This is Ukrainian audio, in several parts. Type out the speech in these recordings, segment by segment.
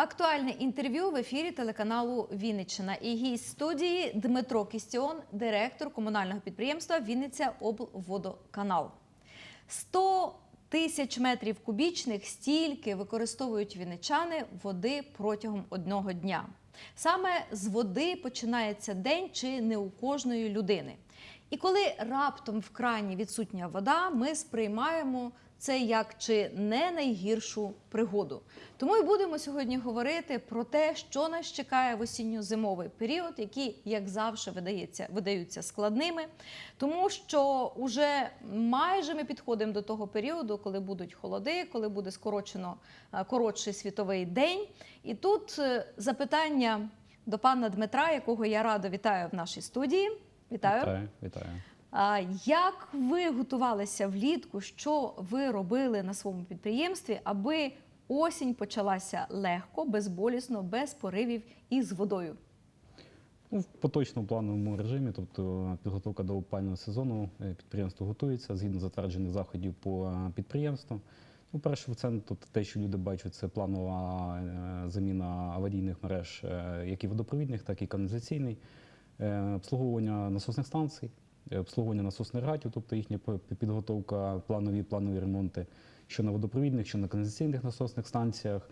Актуальне інтерв'ю в ефірі телеканалу Вінниччина. І гість студії Дмитро Кістіон, директор комунального підприємства Вінниця облводоканал. 100 тисяч метрів кубічних стільки використовують вінничани води протягом одного дня. Саме з води починається день чи не у кожної людини. І коли раптом в крані відсутня вода, ми сприймаємо це як чи не найгіршу пригоду. Тому і будемо сьогодні говорити про те, що нас чекає в осінньо-зимовий період, які, як завжди, видається, видаються складними, тому що вже майже ми підходимо до того періоду, коли будуть холоди, коли буде скорочено е, коротший світовий день. І тут е, запитання до пана Дмитра, якого я радо вітаю в нашій студії. Вітаю. Вітаю, вітаю. Як ви готувалися влітку? Що ви робили на своєму підприємстві, аби осінь почалася легко, безболісно, без поривів і з водою? Ну, в поточному плановому режимі, тобто підготовка до опального сезону, е, підприємство готується згідно затверджених заходів по е, підприємству. Ну, перше, це тут те, що люди бачать, це планова е, заміна аварійних мереж, е, як і водопровідних, так і каналізаційний, Е, обслуговування насосних станцій, е, обслуговування насосних гатів, тобто їхня підготовка, планові планові ремонти, що на водопровідних, що на каналізаційних насосних станціях,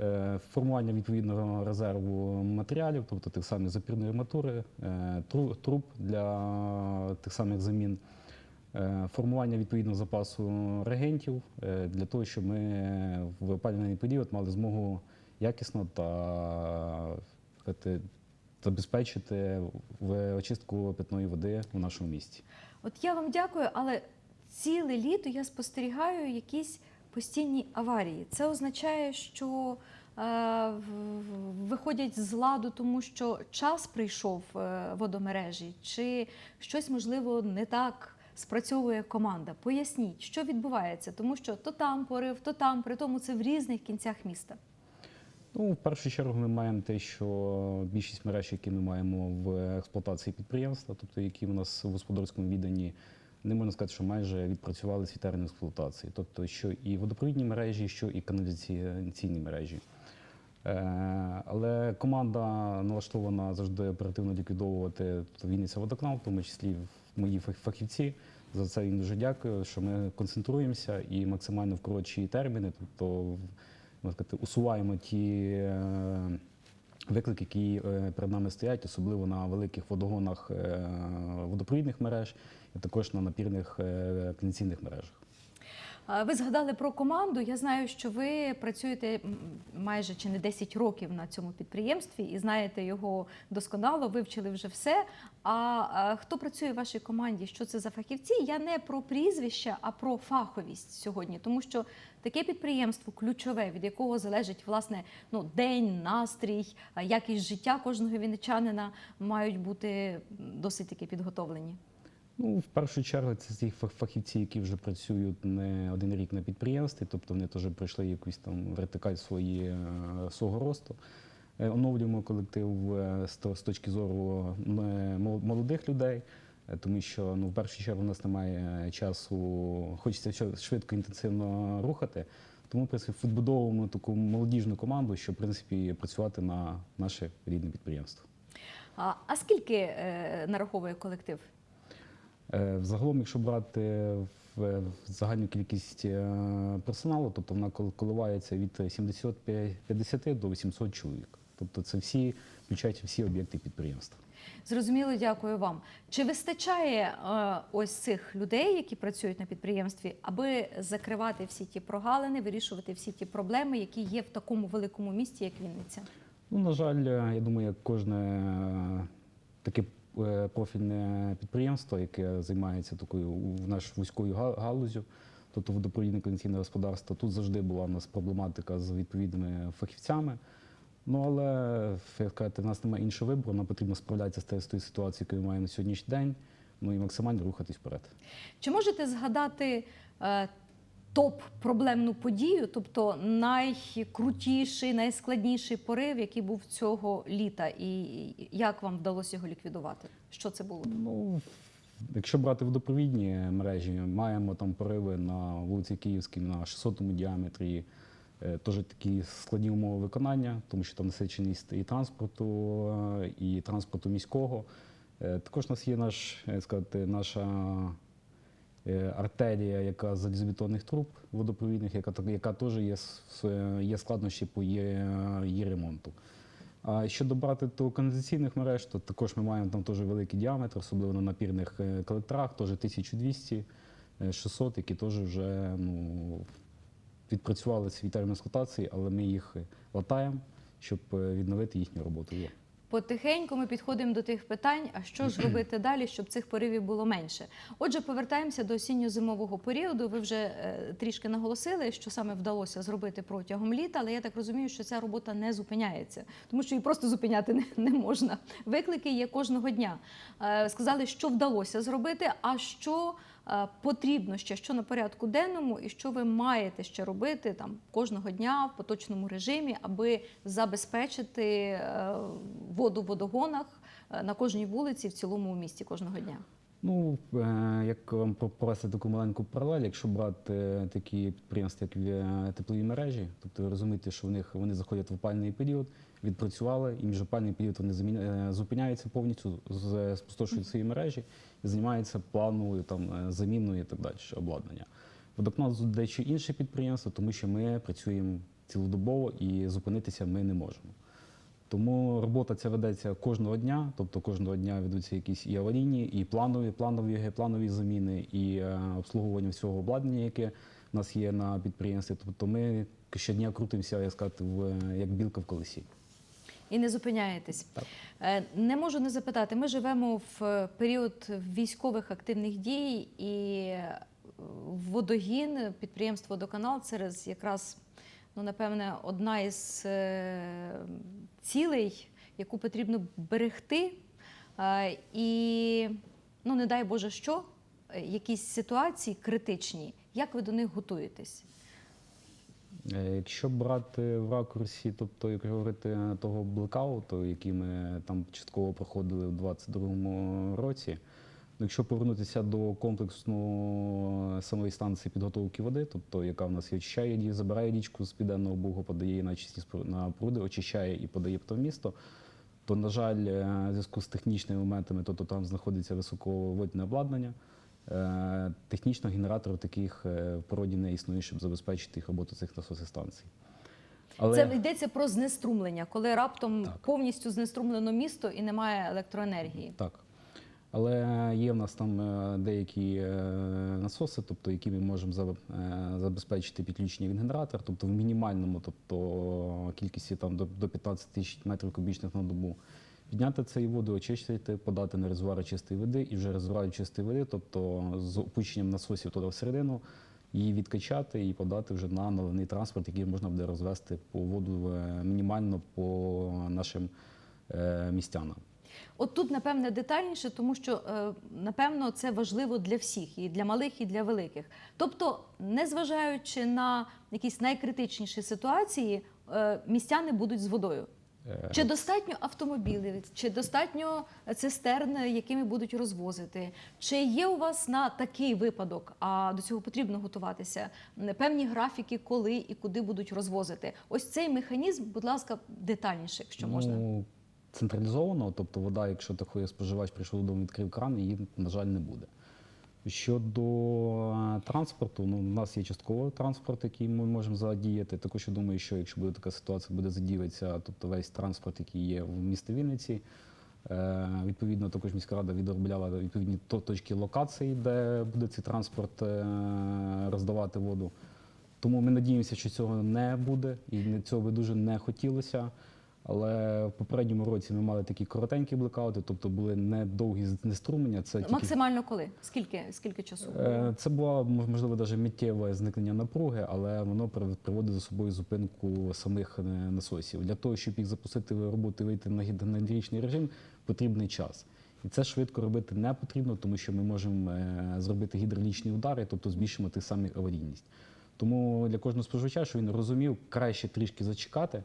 е, формування відповідного резерву матеріалів, тобто тих самих запірної арматури, е, труб для тих самих замін, е, формування відповідного запасу реагентів е, для того, щоб ми в опалювальний період мали змогу якісно та забезпечити очистку питної води у нашому місті. От я вам дякую, але ціле літо я спостерігаю якісь постійні аварії. Це означає, що е, виходять з ладу, тому що час прийшов е, водомережі, чи щось можливо не так. Спрацьовує команда. Поясніть, що відбувається, тому що то там порив, то там, при тому це в різних кінцях міста. Ну, в першу чергу ми маємо те, що більшість мереж, які ми маємо в експлуатації підприємства, тобто які у нас в господарському відданні, не можна сказати, що майже відпрацювали свій термін експлуатації. Тобто, що і водопровідні мережі, що і каналізаційні мережі. Е, Але команда налаштована завжди оперативно ліквідовувати Вінниця водоканал, в тому числі мої фах- фахівці. За це їм дуже дякую, що ми концентруємося і максимально в коротші терміни, тобто сказати, усуваємо ті е, виклики, які е, перед нами стоять, особливо на великих водогонах е, водопровідних мереж і також на напірних е, мережах. Ви згадали про команду. Я знаю, що ви працюєте майже чи не 10 років на цьому підприємстві і знаєте його досконало, вивчили вже все. А, хто працює в вашій команді? Що це за фахівці? Я не про прізвища, а про фаховість сьогодні, тому що таке підприємство ключове, від якого залежить власне ну, день, настрій, якість життя кожного вінничанина мають бути досить таки підготовлені. Ну, в першу чергу, це ті фах- фахівці, які вже працюють не один рік на підприємстві, тобто вони теж пройшли якусь там вертикаль свої, е, свого росту. Е, Оновлюємо колектив е, з точки зору молодих людей, тому що ну, в першу чергу у нас немає часу, хочеться швидко, інтенсивно рухати. Тому відбудовуємо таку молодіжну команду, щоб в принципі працювати на наше рідне підприємство. А, а скільки е, нараховує колектив? Е, Взагалом, якщо брати в загальну кількість е, персоналу, тобто вона кол- коливається від 750 до 800 чоловік. Тобто це всі, включаючи всі об'єкти підприємства. Зрозуміло, дякую вам. Чи вистачає е, ось цих людей, які працюють на підприємстві, аби закривати всі ті прогалини, вирішувати всі ті проблеми, які є в такому великому місті, як Вінниця? Ну, на жаль, я думаю, як кожне таке профільне підприємство, яке займається такою в наш вузькою галузю, тобто водопровідне кондиційне господарство, тут завжди була в нас проблематика з відповідними фахівцями. Ну, але як кажете, в нас немає іншого вибору, нам потрібно справлятися з тією- ситуацією, яку ми маємо на сьогоднішній день, ну і максимально рухатись вперед. Чи можете згадати е, топ-проблемну подію, тобто найкрутіший, найскладніший порив, який був цього літа, і як вам вдалося його ліквідувати? Що це було? Ну, якщо брати водопровідні мережі, маємо там пориви на вулиці Київській на 600 діаметрі, Е, Теж такі складні умови виконання, тому що там насиченість і транспорту, е, і транспорту міського. Е, Також у нас є наш, сказати, наша артерія, яка з залізобетонних труб водопровідних, яка, яка теж є, є складнощі по її, її ремонту. А щодо брати до каналізаційних мереж, то також ми маємо там теж великий діаметр, особливо на напірних е, колекторах, теж 1200, е, 600, які теж вже ну, відпрацювали свій термін експлуатації, але ми їх латаємо, щоб е, відновити їхню роботу. Потихеньку ми підходимо до тих питань, а що ж робити далі, щоб цих поривів було менше. Отже, повертаємося до осінньо-зимового періоду. Ви вже е, трішки наголосили, що саме вдалося зробити протягом літа, але я так розумію, що ця робота не зупиняється, тому що її просто зупиняти не, не можна. Виклики є кожного дня. Е, сказали, що вдалося зробити, а що потрібно ще, що на порядку денному, і що ви маєте ще робити там кожного дня в поточному режимі, аби забезпечити е, воду в водогонах е, на кожній вулиці в цілому місті кожного дня. Ну, е, як вам про- провести таку маленьку паралель, якщо брати е, такі підприємства, як е, теплові мережі, тобто ви розумієте, що в них вони заходять в опальний період, відпрацювали, і міжопальний період вони зупиняються повністю, спустошують свої мережі і займаються плановою там заміною і так далі обладнання. Водоканал дещо інше підприємство, тому що ми працюємо цілодобово і зупинитися ми не можемо. Тому робота ця ведеться кожного дня, тобто кожного дня ведуться якісь і аварійні, і планові, планові, планові заміни, і е, обслуговування всього обладнання, яке в нас є на підприємстві. Тобто ми щодня крутимося, як сказати, в, як білка в колесі. І не зупиняєтесь. Так. Е, Не можу не запитати. Ми живемо в е, період військових активних дій, і водогін, підприємство Водоканал через якраз, ну напевне, одна із е, цілей, яку потрібно берегти. Е, І, ну не дай Боже, що, е, якісь ситуації критичні. Як ви до них готуєтесь? Якщо брати в ракурсі, тобто, як говорити того блекауту, який ми там частково проходили в 22-му році, якщо повернутися до комплексу самої станції підготовки води, тобто яка в нас і очищає річку, забирає річку з південного бугу, подає її на чисті на пруди, очищає і подає в місто, то, на жаль, е, в зв'язку з технічними моментами, тобто там знаходиться високовольтне обладнання. Е, Технічно генераторів таких е, в породі не існує, щоб забезпечити їх роботу цих насосних станцій. Але Це йдеться про знеструмлення, коли раптом Так. повністю знеструмлено місто і немає електроенергії. так. Але є в нас там е, деякі е, насоси, тобто, які ми можемо е, забезпечити підключення від генератора, тобто в мінімальному, тобто кількості там до, до 15 тисяч метрів кубічних на добу. Підняти цей воду, очистити, подати на резервуари чистої води і вже резервуари чистої води, тобто з опущенням насосів туди всередину, її відкачати і подати вже на наливний транспорт, який можна буде розвести по воду мінімально по нашим містянам. От тут, напевне, детальніше, тому що е, напевно це важливо для всіх, і для малих, і для великих. Тобто, незважаючи на якісь найкритичніші ситуації, е, містяни будуть з водою. Е, Чи достатньо автомобілів, чи достатньо цистерн, якими будуть розвозити? Чи є у вас на такий випадок, а до цього потрібно готуватися, певні графіки, коли і куди будуть розвозити? Ось цей механізм, будь ласка, детальніше, якщо можна. Ну, централізовано, тобто вода, якщо такий споживач прийшов додому, відкрив кран, її, на жаль, не буде. Щодо е, транспорту, ну, у нас є частково транспорт, який ми можемо задіяти. Також я думаю, що якщо буде така ситуація, буде задіятися, тобто весь транспорт, який є в місті Вінниці. Е, Відповідно, також міська рада відробляла відповідні точки локації, де буде цей транспорт е, роздавати воду. Тому ми надіємося, що цього не буде, і цього би дуже не хотілося. Але в попередньому році ми мали такі коротенькі блекаути, тобто були недовгі знеструмлення. Це тільки Максимально коли? Скільки, скільки часу? Е, Це було можливо навіть миттєве зникнення напруги, але воно приводить за собою зупинку самих е, насосів. Для того, щоб їх запустити в роботу і вийти на гід- режим, потрібний час. І це швидко робити не потрібно, тому що ми можемо е, зробити гідравлічні удари, тобто збільшимо тих самих аварійність. Тому для кожного споживача, що він розумів, краще трішки зачекати,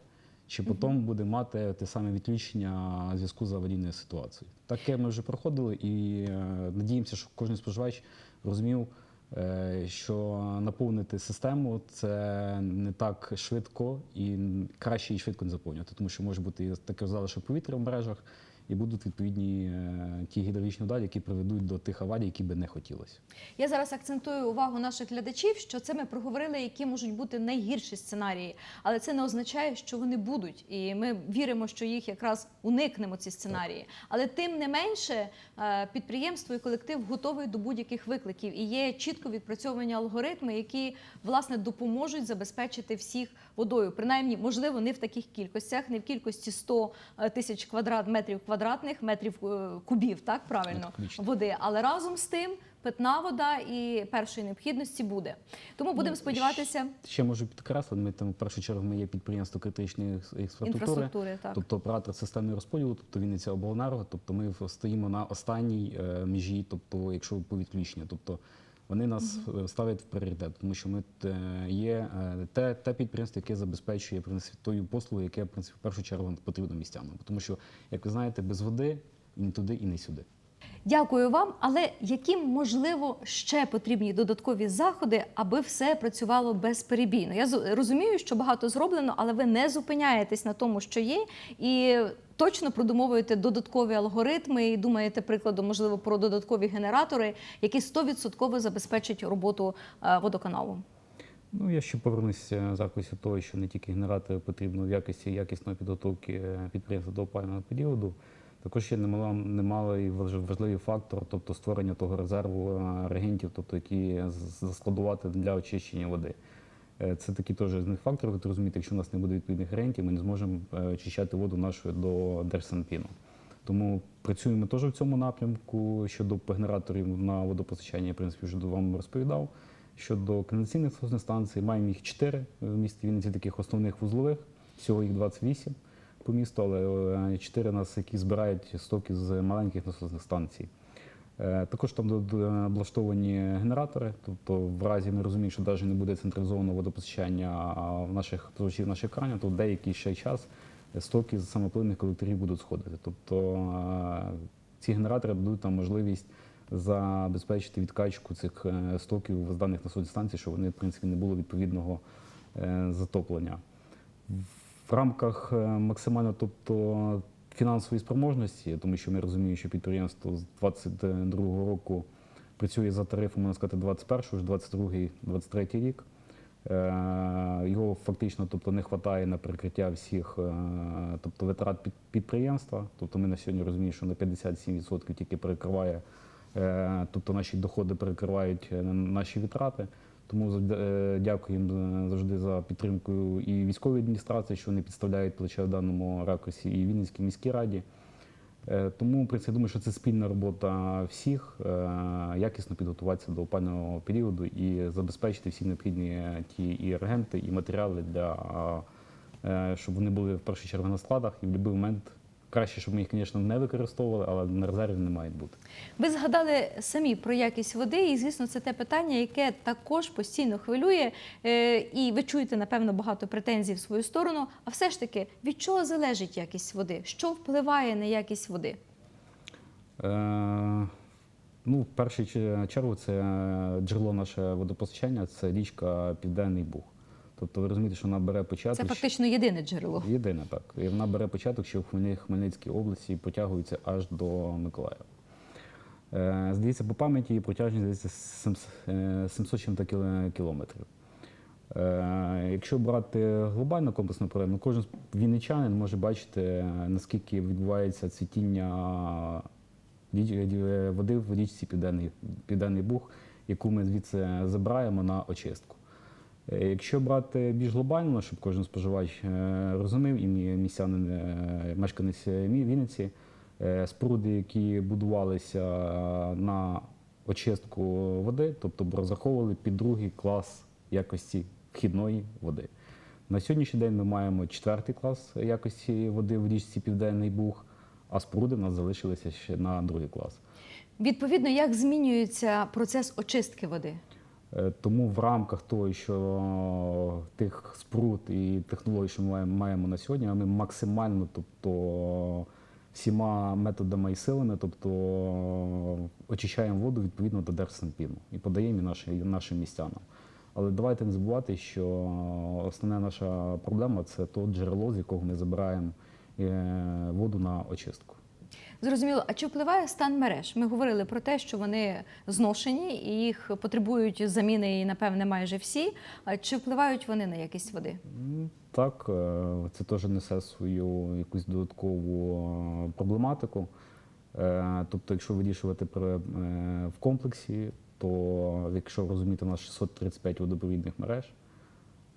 чи потім буде мати те саме відключення в зв'язку з аварійною ситуацією. Таке ми вже проходили і е, надіємося, що кожен споживач розумів, е, що наповнити систему це не так швидко і краще і швидко не заповнювати, тому що може бути таке залишок повітря в мережах, і будуть відповідні е, ті гідравлічні удари, які приведуть до тих аварій, які би не хотілося. Я зараз акцентую увагу наших глядачів, що це ми проговорили, які можуть бути найгірші сценарії, але це не означає, що вони будуть. І ми віримо, що їх якраз уникнемо ці сценарії. Але тим не менше, е, підприємство і колектив готовий до будь-яких викликів і є чітко відпрацьовані алгоритми, які власне допоможуть забезпечити всіх водою. Принаймні, можливо, не в таких кількостях, не в кількості 100 тисяч квадрат метрів квадратних, метрів е, кубів, так правильно води. Але разом з тим питна вода і першої необхідності буде. Тому будемо Ну, сподіватися Ще можу підкреслити, ми там в першу чергу ми є підприємство критичної інфраструктури, інфраструктури. Так. тобто оператор системи розподілу, тобто Вінниця обленерго, тобто ми стоїмо на останній е, межі, тобто якщо по відключенню, тобто вони нас е, ставлять в пріоритет, тому що ми е, є е, те, те підприємство, яке забезпечує тою послугу, яке в принципі в першу чергу потрібно містянам. Тому що, як ви знаєте, без води і не туди, і не сюди. Дякую вам. Але які можливо ще потрібні додаткові заходи, аби все працювало безперебійно? Я розумію, що багато зроблено, але ви не зупиняєтесь на тому, що є, і точно продумовуєте додаткові алгоритми і думаєте, прикладом, можливо, про додаткові генератори, які 100% забезпечать роботу е, водоканалу. Ну, я ще повернуся за якості того, що не тільки генератори потрібно в якості якісної підготовки е, підприємства до опалювального періоду. Також немало, немалий важливий фактор, тобто створення того резерву е, реагентів, тобто які заскладувати для очищення води. Е, Це такий теж з них фактор, ви розумієте, якщо у нас не буде відповідних реагентів, ми не зможемо е, очищати воду нашу до Держсанпіну. Тому працюємо теж в цьому напрямку. Щодо генераторів на водопостачання, я в принципі вже вам розповідав. Щодо насосних станцій, маємо їх чотири в місті Вінниці, таких основних вузлових. Всього їх 28 по місту, але е, чотири нас, які збирають стоки з маленьких насосних станцій. Е, Також там до- облаштовані генератори, тобто в разі ми розуміємо, що навіть не буде централізованого водопостачання в наших позичів наших кранів, то деякий ще час стоки з самопливних колекторів будуть сходити. Тобто е, ці генератори дадуть нам можливість забезпечити відкачку цих е, стоків з даних насосних станцій, щоб вони в принципі не було відповідного е, затоплення. В рамках е, максимально, тобто фінансової спроможності, тому що ми розуміємо, що підприємство з 22 року працює за тарифом, можна сказати, 21 ж 22 23 рік. Е, Його фактично тобто, не вистачає на прикриття всіх е, тобто, витрат підприємства. Тобто ми на сьогодні розуміємо, що на 57% тільки перекриває, тобто наші доходи перекривають наші витрати. Тому е, дякуємо завжди за підтримку і військовій адміністрації, що вони підставляють плече в даному ракурсі, і Вінницькій міській раді. Е, Тому принципі, я думаю, що це спільна робота всіх, е, якісно підготуватися до опального періоду і забезпечити всі необхідні ті і реагенти, і матеріали для е, щоб вони були в першу чергу на складах і в будь-який момент. Краще, щоб ми їх, звісно, не використовували, але на резерві не мають бути. Ви згадали самі про якість води, і звісно, це те питання, яке також постійно хвилює. Е, І ви чуєте, напевно, багато претензій в свою сторону. А все ж таки, від чого залежить якість води? Що впливає на якість води? Е, ну, в першу чергу, це джерело наше водопостачання, це річка Південний Буг. Тобто ви розумієте, що вона бере початок. Це фактично єдине джерело. Єдине так. І вона бере початок ще в Хмельницькій області потягується аж до Миколаєва. Е, Здається, по пам'яті її протяжність здається 700 е, 700 чим-то кілометрів. Е, Якщо брати глобальну комплексну проблему, кожен вінничанин може бачити, наскільки відбувається цвітіння води в річці Південний, Південний Буг, яку ми звідси забираємо на очистку. Е, Якщо брати більш глобально, щоб кожен споживач е, розумів, і мі- містянин, е, мешканець Вінниці, споруди, які будувалися на очистку води, тобто розраховували під другий клас якості вхідної води. На сьогоднішній день ми маємо четвертий клас якості води в річці Південний Буг, а споруди в нас залишилися ще на другий клас. Відповідно, як змінюється процес очистки води? Е, Тому в рамках того, що тих споруд і технологій, що ми маємо- на сьогодні, ми максимально тобто, всіма методами і силами, тобто очищаємо воду відповідно до Держсанпіну і подаємо її наші, нашим містянам. Але давайте не забувати, що основна наша проблема це то джерело, з якого ми забираємо е, воду на очистку. Зрозуміло, а чи впливає стан мереж? Ми говорили про те, що вони зношені і їх потребують заміни, і напевне майже всі. Чи впливають вони на якість води? Так, е, це теж несе свою якусь додаткову е, проблематику. Е, Тобто, якщо вирішувати в комплексі, то якщо розуміти, у нас 635 водопровідних мереж,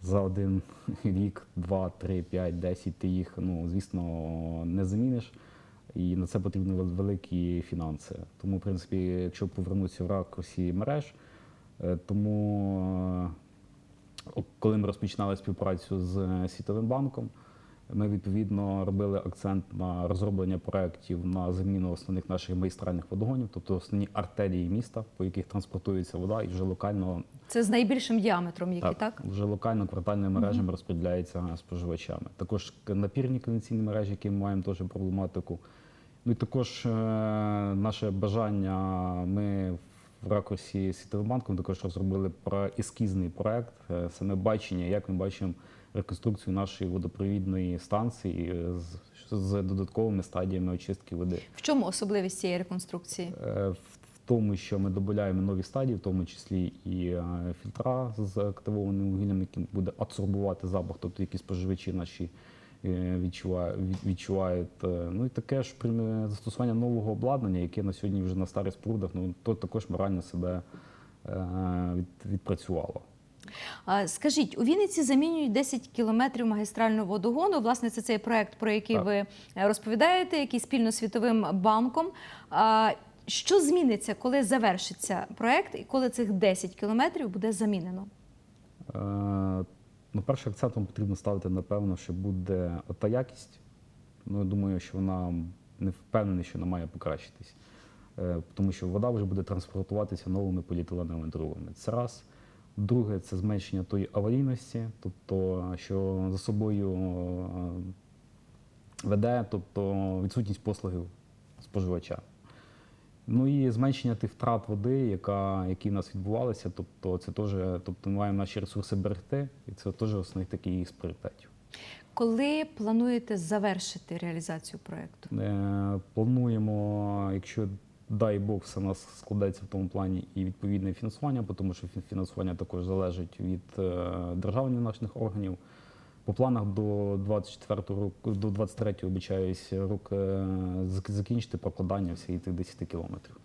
за один рік, два, три, п'ять, десять ти їх, ну, звісно, не заміниш. І на це потрібні великі фінанси. Тому, в принципі, якщо повернутися в ракурсі мереж, е, тому е, коли ми розпочинали співпрацю з е, Світовим банком, ми відповідно робили акцент на розроблення проєктів на заміну основних наших магістральних водогонів, тобто основні артерії міста, по яких транспортується вода, і вже локально Це з найбільшим діаметром, який так? вже локально квартальними мережами розподіляється споживачами. Також напірні кондиційні мережі, які ми маємо теж проблематику. Ну і також е, наше бажання. Ми в ракурсі Світовим банком також розробили про ескізний проект, е, саме бачення, як ми бачимо реконструкцію нашої водопровідної станції е, з, з додатковими стадіями очистки води. В чому особливість цієї реконструкції? Е, В в тому, що ми додаємо нові стадії, в тому числі і е, фільтра з активованим вугіллям, які буде адсорбувати запах, тобто які споживачі наші відчувають. Ну і таке ж застосування нового обладнання, яке на сьогодні вже на старих спорудах, ну то також морально себе від- відпрацювало. Скажіть, у Вінниці замінюють 10 кілометрів магістрального водогону. Власне, це цей проект, про який Так. ви е, розповідаєте, який спільно з Світовим банком. Що зміниться, коли завершиться проект і коли цих 10 кілометрів буде замінено? Е, Ну, першим акцентом потрібно ставити, напевно, що буде та якість. Ну, я думаю, що вона не впевнений, що вона має покращитись. Е, Тому що вода вже буде транспортуватися новими поліетиленовими трубами. Це раз. Друге, це зменшення тої аварійності, тобто, що за собою е, веде, тобто відсутність послуги споживача. Ну і зменшення тих втрат води, яка, які в нас відбувалися, тобто це теж, тобто ми маємо наші ресурси берегти, і це теж основних таких з пріоритетів. Коли плануєте завершити реалізацію проекту? Е, плануємо, якщо дай Бог, все у нас складеться в тому плані і відповідне фінансування, тому що фінансування також залежить від е, державних наших органів. По планах до 24 року, до 23 обіцяюсь рок е, закінчити прокладання всіх тих 10 кілометрів.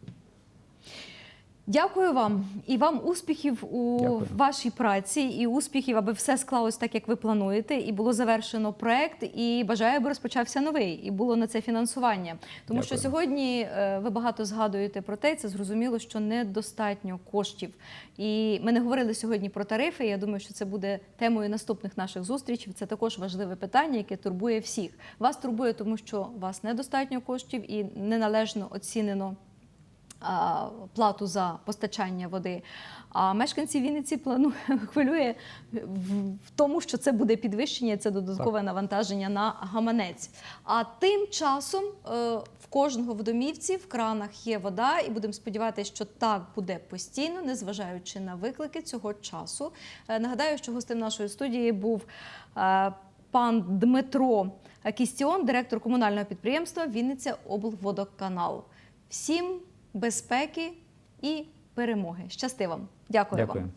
Дякую вам і вам успіхів у Дякую. вашій праці, і успіхів, аби все склалось так, як ви плануєте, і було завершено проект. І бажаю, аби розпочався новий, і було на це фінансування. Тому що сьогодні е, ви багато згадуєте про те, це зрозуміло, що недостатньо коштів. І ми не говорили сьогодні про тарифи. Я думаю, що це буде темою наступних наших зустрічей. Це також важливе питання, яке турбує всіх. Вас турбує, тому що у вас недостатньо коштів і неналежно оцінено плату за постачання води. А мешканці Вінниці плану хвилює в тому, що це буде підвищення, це додаткове навантаження на гаманець. А тим часом е, в кожного в домівці в кранах є вода, і будемо сподіватися, що так буде постійно, незважаючи на виклики цього часу. Е, Нагадаю, що гостем нашої студії був е, пан Дмитро Кістіон, директор комунального підприємства Вінниця облводоканал. Всім безпеки і перемоги. Щасти вам. Дякую, вам. Дякую.